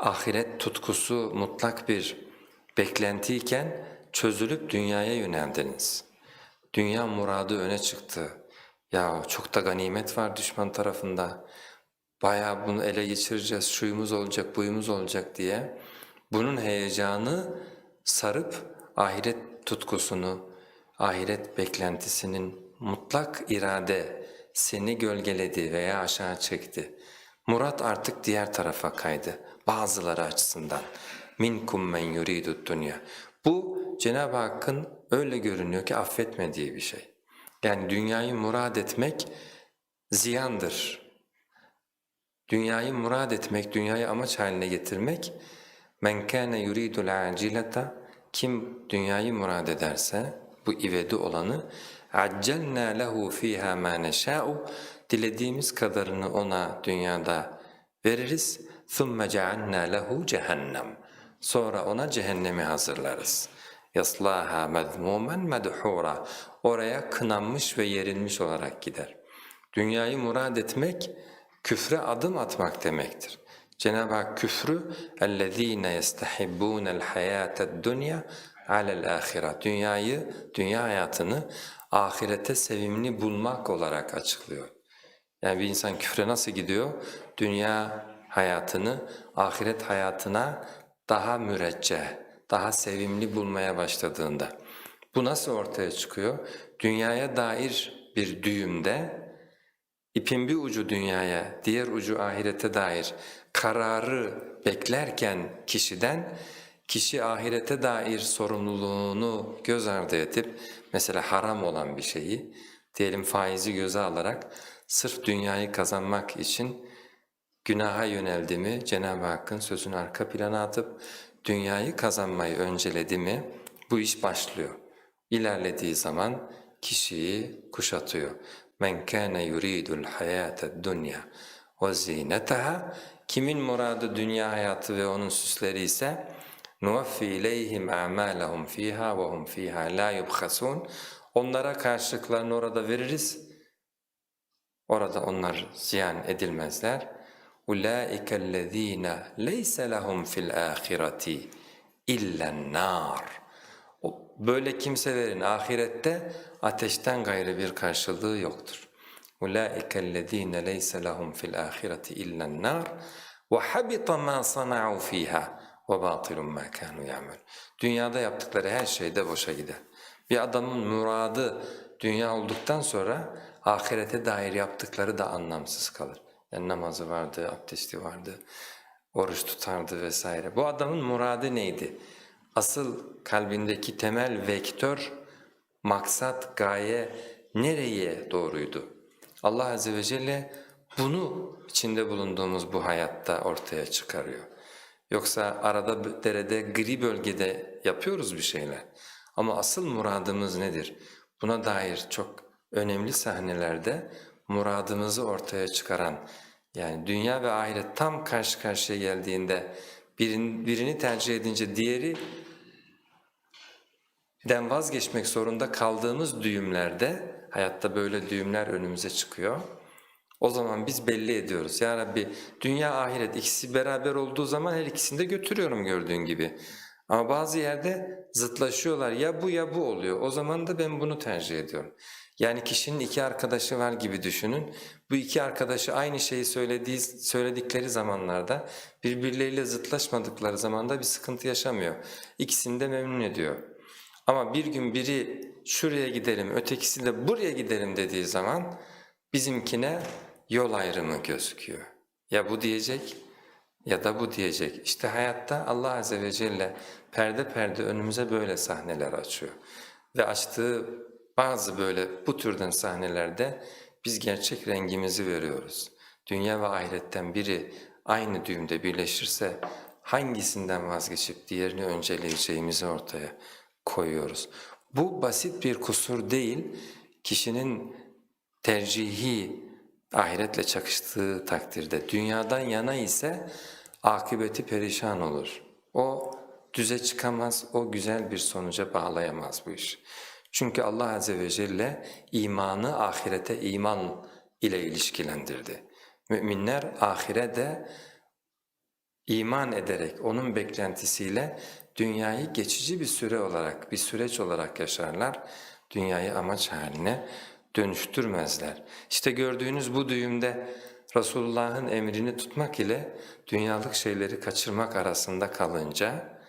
ahiret tutkusu mutlak bir beklentiyken çözülüp dünyaya yöneldiniz. Dünya muradı öne çıktı. Ya çok da ganimet var düşman tarafında. Bayağı bunu ele geçireceğiz, şuyumuz olacak, buyumuz olacak diye. Bunun heyecanı sarıp ahiret tutkusunu, ahiret beklentisinin mutlak irade seni gölgeledi veya aşağı çekti. Murat artık diğer tarafa kaydı bazıları açısından. Minkum men yuridu dunya. Bu Cenab-ı Hakk'ın öyle görünüyor ki affetmediği bir şey. Yani dünyayı murad etmek ziyandır. Dünyayı murad etmek, dünyayı amaç haline getirmek men kana yuridul acilata kim dünyayı murad ederse bu ivedi olanı accelna lehu fiha ma neşa'u dilediğimiz kadarını ona dünyada veririz thumma cealna lehu cehennem sonra ona cehennemi hazırlarız yaslaha mezmumen medhura oraya kınanmış ve yerilmiş olarak gider dünyayı murad etmek küfre adım atmak demektir Cenab-ı Hak küfrü اَلَّذ۪ينَ يَسْتَحِبُّونَ الْحَيَاةَ الدُّنْيَا عَلَى الْآخِرَةِ Dünyayı, dünya hayatını ahirete sevimli bulmak olarak açıklıyor. Yani bir insan küfre nasıl gidiyor? Dünya hayatını ahiret hayatına daha mürecceh, daha sevimli bulmaya başladığında. Bu nasıl ortaya çıkıyor? Dünyaya dair bir düğümde ipin bir ucu dünyaya, diğer ucu ahirete dair kararı beklerken kişiden, kişi ahirete dair sorumluluğunu göz ardı edip, mesela haram olan bir şeyi, diyelim faizi göze alarak, sırf dünyayı kazanmak için günaha yöneldi mi, Cenab-ı Hakk'ın sözünü arka plana atıp, dünyayı kazanmayı önceledi mi, bu iş başlıyor. İlerlediği zaman kişiyi kuşatıyor. Men kana yuridul hayata dunya ve zinetaha kimin muradı dünya hayatı ve onun süsleri ise nuvaffi ileyhim a'malahum fiha ve hum fiha la onlara karşılıklarını orada veririz. Orada onlar ziyan edilmezler. اُولَٰئِكَ الَّذ۪ينَ لَيْسَ لَهُمْ فِي الْآخِرَةِ اِلَّا النَّارِ Böyle kimselerin ahirette ateşten gayrı bir karşılığı yoktur. اُولَٰئِكَ الَّذ۪ينَ لَيْسَ لَهُمْ فِي الْآخِرَةِ اِلَّا النَّارِ وَحَبِطَ مَا صَنَعُوا ف۪يهَا وَبَاطِلٌ مَا كَانُوا يَعْمَلُونَ Dünyada yaptıkları her şey de boşa gider. Bir adamın muradı dünya olduktan sonra ahirete dair yaptıkları da anlamsız kalır. Yani namazı vardı, abdesti vardı, oruç tutardı vesaire. Bu adamın muradı neydi? Asıl kalbindeki temel vektör, maksat, gaye nereye doğruydu? Allah Azze ve Celle bunu içinde bulunduğumuz bu hayatta ortaya çıkarıyor. Yoksa arada derede gri bölgede yapıyoruz bir şeyler. Ama asıl muradımız nedir? Buna dair çok önemli sahnelerde muradımızı ortaya çıkaran yani dünya ve ahiret tam karşı karşıya geldiğinde birini, birini tercih edince diğeri den vazgeçmek zorunda kaldığımız düğümlerde, hayatta böyle düğümler önümüze çıkıyor. O zaman biz belli ediyoruz. Ya Rabbi dünya ahiret ikisi beraber olduğu zaman her ikisini de götürüyorum gördüğün gibi. Ama bazı yerde zıtlaşıyorlar. Ya bu ya bu oluyor. O zaman da ben bunu tercih ediyorum. Yani kişinin iki arkadaşı var gibi düşünün. Bu iki arkadaşı aynı şeyi söylediği, söyledikleri zamanlarda birbirleriyle zıtlaşmadıkları zamanda bir sıkıntı yaşamıyor. İkisini de memnun ediyor. Ama bir gün biri şuraya gidelim, ötekisi de buraya gidelim dediği zaman bizimkine yol ayrımı gözüküyor. Ya bu diyecek ya da bu diyecek. İşte hayatta Allah Azze ve Celle perde perde önümüze böyle sahneler açıyor. Ve açtığı bazı böyle bu türden sahnelerde biz gerçek rengimizi veriyoruz. Dünya ve ahiretten biri aynı düğümde birleşirse hangisinden vazgeçip diğerini önceleyeceğimizi ortaya koyuyoruz. Bu basit bir kusur değil, kişinin tercihi ahiretle çakıştığı takdirde dünyadan yana ise akıbeti perişan olur. O düze çıkamaz, o güzel bir sonuca bağlayamaz bu iş. Çünkü Allah Azze ve Celle imanı ahirete iman ile ilişkilendirdi. Müminler ahirete iman ederek onun beklentisiyle dünyayı geçici bir süre olarak, bir süreç olarak yaşarlar. Dünyayı amaç haline dönüştürmezler. İşte gördüğünüz bu düğümde Resulullah'ın emrini tutmak ile dünyalık şeyleri kaçırmak arasında kalınca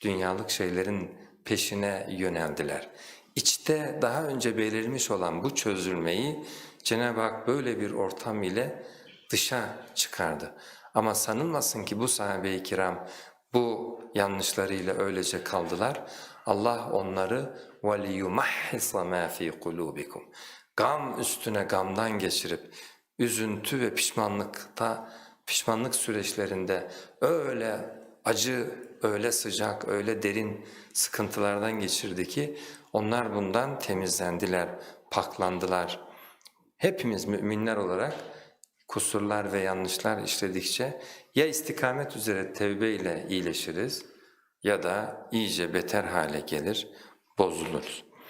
dünyalık şeylerin peşine yöneldiler. İçte daha önce belirmiş olan bu çözülmeyi Cenab-ı Hak böyle bir ortam ile dışa çıkardı. Ama sanılmasın ki bu sahabe-i kiram bu yanlışlarıyla öylece kaldılar. Allah onları وَلِيُمَحِّصَ مَا ف۪ي قُلُوبِكُمْ Gam üstüne gamdan geçirip üzüntü ve pişmanlıkta, pişmanlık süreçlerinde öyle acı, öyle sıcak, öyle derin sıkıntılardan geçirdi ki onlar bundan temizlendiler, paklandılar. Hepimiz müminler olarak kusurlar ve yanlışlar işledikçe ya istikamet üzere tevbe ile iyileşiriz ya da iyice beter hale gelir, bozuluruz.